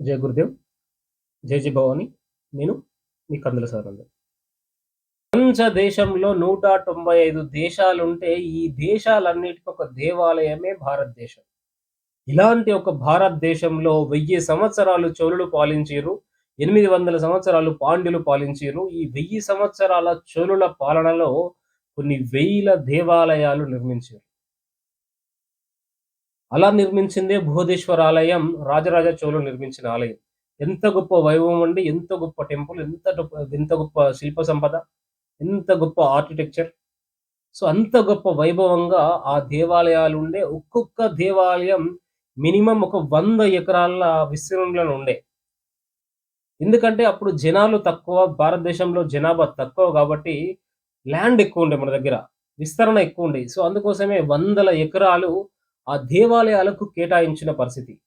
జయ గురుదేవ్ జయ జయ భవాని. నేను మీ కందుల సారంగ. ప్రపంచ దేశంలో నూట తొంభై ఐదు దేశాలుంటే ఈ దేశాలన్నిటికీ ఒక దేవాలయమే భారతదేశం. ఇలాంటి ఒక భారతదేశంలో వెయ్యి సంవత్సరాలు చోళులు పాలించారు ఎనిమిది వందల సంవత్సరాలు పాండ్యులు పాలించారు ఈ వెయ్యి సంవత్సరాల చోళుల పాలనలో కొన్ని వేల దేవాలయాలు నిర్మించారు అలా నిర్మించిందే బృహదేశ్వర ఆలయం రాజరాజ చోళులు నిర్మించిన ఆలయం. ఎంత గొప్ప వైభవం అండి ఎంత గొప్ప టెంపుల్ ఎంత ఎంత గొప్ప శిల్ప సంపద ఎంత గొప్ప ఆర్కిటెక్చర్. సో అంత గొప్ప వైభవంగా ఆ దేవాలయాలు ఉండే ఒక్కొక్క దేవాలయం మినిమం ఒక వంద ఎకరాల విస్తీర్ణంలో ఉండే. ఎందుకంటే అప్పుడు జనాలు తక్కువ భారతదేశంలో జనాభా తక్కువ కాబట్టి ల్యాండ్ ఎక్కువ ఉండే మన దగ్గర విస్తరణ ఎక్కువ ఉండే. సో అందుకోసమే వందల ఎకరాలు ఆ దేవాలయాలకు కేటాయించిన పరిస్థితి.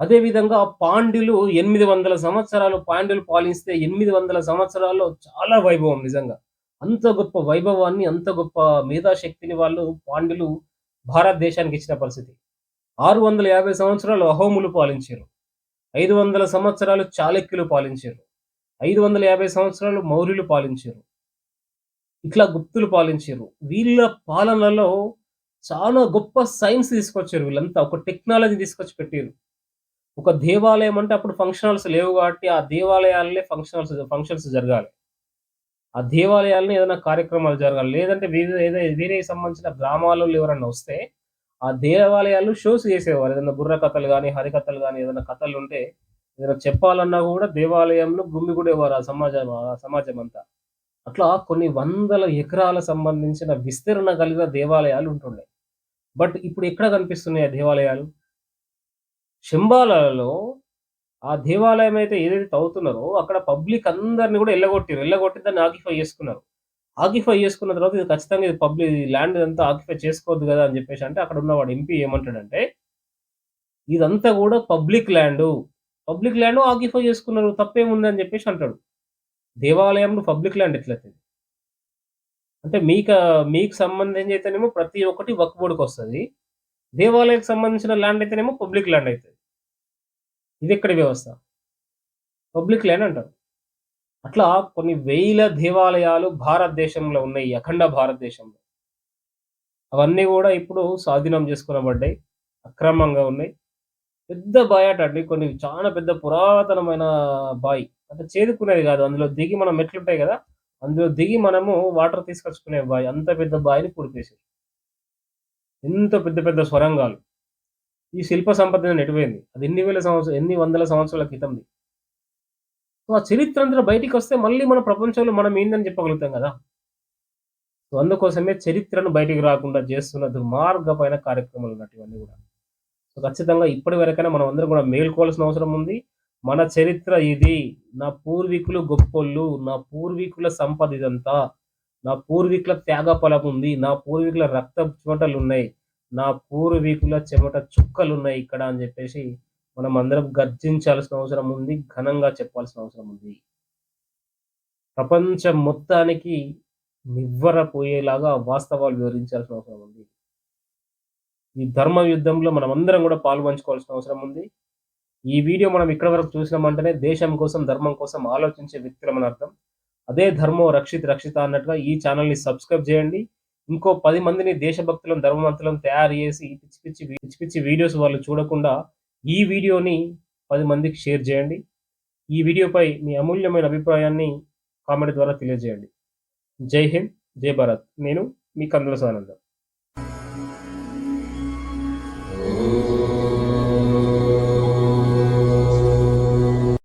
అదేవిధంగా పాండ్యులు ఎనిమిది వందల సంవత్సరాలు పాండ్యులు పాలిస్తే ఎనిమిది వందల సంవత్సరాల్లో చాలా వైభవం నిజంగా. అంత గొప్ప వైభవాన్ని అంత గొప్ప మేధాశక్తిని వాళ్ళు పాండ్యులు భారతదేశానికి ఇచ్చిన పరిస్థితి. ఆరు వందల యాభై సంవత్సరాలు అహోములు పాలించారు. ఐదు వందల సంవత్సరాలు చాళక్యులు పాలించారు. ఐదు వందల యాభై సంవత్సరాలు మౌర్యులు పాలించారు. ఇట్లా గుప్తులు పాలించారు. వీళ్ళ పాలనలో చాలా గొప్ప సైన్స్ తీసుకొచ్చారు వీళ్ళంతా. ఒక టెక్నాలజీ తీసుకొచ్చి పెట్టారు. ఒక దేవాలయం అంటే అప్పుడు ఫంక్షనల్స్ లేవు కాబట్టి ఆ దేవాలయాలనే ఫంక్షనల్స్ ఫంక్షన్స్ జరగాలి. ఆ దేవాలయాలని ఏదైనా కార్యక్రమాలు జరగాలి. లేదంటే వేరే ఏదైనా వేరే సంబంధించిన గ్రామాల్లో ఎవరన్నా వస్తే ఆ దేవాలయాలు షోస్ చేసేవారు ఏదైనా బుర్ర కథలు కానీ హరికథలు కానీ ఏదైనా కథలు ఉంటే ఏదైనా చెప్పాలన్నా కూడా దేవాలయంలో గుమ్మిగూడేవారు ఆ సమాజం ఆ సమాజం అంతా. అట్లా కొన్ని వందల ఎకరాల సంబంధించిన విస్తరణ కలిగిన దేవాలయాలు ఉంటుండే. బట్ ఇప్పుడు ఎక్కడ కనిపిస్తున్నాయి ఆ దేవాలయాలు? శంబాలలో ఆ దేవాలయం అయితే ఏదైతే తవ్వుతున్నారో అక్కడ పబ్లిక్ అందరిని కూడా ఎల్లగొట్టారు. ఎల్లగొట్టి దాన్ని ఆక్యుపై చేసుకున్నారు. ఆక్యుపై చేసుకున్న తర్వాత ఇది ఖచ్చితంగా ఇది పబ్లిక్ ల్యాండ్ అంతా ఆక్యుఫై చేసుకోవద్దు కదా అని చెప్పేసి అంటే అక్కడ ఉన్నవాడు ఎంపీ ఏమంటాడంటే ఇదంతా కూడా public land. Public land occupy చేసుకున్నారు. తప్పేముంది? అని చెప్పేసి అంటాడు. దేవాలయంలో పబ్లిక్ ల్యాండ్ ఎట్లయితే అంటే మీకు మీకు సంబంధించి అయితేనేమో ప్రతి ఒక్కటి వక్బోర్డుకి వస్తుంది. దేవాలయాలకు సంబంధించిన ల్యాండ్ అయితేనేమో పబ్లిక్ ల్యాండ్ అవుతుంది ఇది ఎక్కడి వ్యవస్థ? పబ్లిక్ ల్యాండ్ అంటారు. అట్లా కొన్ని వేల దేవాలయాలు భారతదేశంలో ఉన్నాయి అఖండ భారతదేశంలో. అవన్నీ కూడా ఇప్పుడు స్వాధీనం చేసుకునబడ్డాయి అక్రమంగా ఉన్నాయి. పెద్ద బాయ్ అండి కొన్ని చాలా పెద్ద పురాతనమైన బాయ్. అంటే చేదుకునేది కాదు అందులో దిగి మనం మెట్లుంటాయి కదా అందులో దిగి మనము వాటర్ తీసుకొచ్చుకునే బాయ్ అంత పెద్ద బాయిని పూడిపేసారు ఎంత పెద్ద పెద్ద స్వరంగాలు ఈ శిల్ప సంపద నెటిపోయింది అది ఎన్ని వేల సంవత్సరం ఎన్ని వందల సంవత్సరాల క్రితంది. సో ఆ చరిత్ర అంతా బయటికి వస్తే మళ్ళీ మన ప్రపంచంలో మనం ఏందని చెప్పగలుగుతాం కదా? సో అందుకోసమే చరిత్రను బయటికి రాకుండా చేస్తున్న దుర్మార్గపైన కార్యక్రమాలు ఉన్నటివన్నీ కూడా. సో ఖచ్చితంగా ఇప్పటి వరకైనా మనం అందరం కూడా మేల్కోవాల్సిన అవసరం ఉంది. మన చరిత్ర ఇది. నా పూర్వీకులు గొప్పోళ్ళు నా పూర్వీకుల సంపద ఇదంతా. నా పూర్వీకుల త్యాగ ఫలం ఉంది. నా పూర్వీకుల రక్త చెమటలు ఉన్నాయి నా పూర్వీకుల చెమట చుక్కలు ఉన్నాయి ఇక్కడ అని చెప్పేసి మనం అందరం గర్జించాల్సిన అవసరం ఉంది. ఘనంగా చెప్పాల్సిన అవసరం ఉంది. ప్రపంచం మొత్తానికి నివ్వరపోయేలాగా వాస్తవాలు వివరించాల్సిన అవసరం ఉంది. ఈ ధర్మ యుద్ధంలో మనం అందరం కూడా పాల్పంచుకోవాల్సిన అవసరం ఉంది. ఈ వీడియో మనం ఇక్కడ వరకు చూసినామంటేనే దేశం కోసం ధర్మం కోసం ఆలోచించే వ్యక్తులమని అర్థం. అదే ధర్మం రక్షిత రక్షిత అన్నట్టుగా ఈ ఛానల్ని సబ్స్క్రైబ్ చేయండి. ఇంకో పది మందిని దేశభక్తులను ధర్మవంతులను తయారు చేసి పిచ్చి పిచ్చి పిచ్చి పిచ్చి వీడియోస్ వాళ్ళు చూడకుండా ఈ వీడియోని పది మందికి షేర్ చేయండి. ఈ వీడియోపై మీ అమూల్యమైన అభిప్రాయాన్ని కామెంట్ ద్వారా తెలియజేయండి. జై హింద్ జై భారత్. నేను మీ అందరూ సానందం.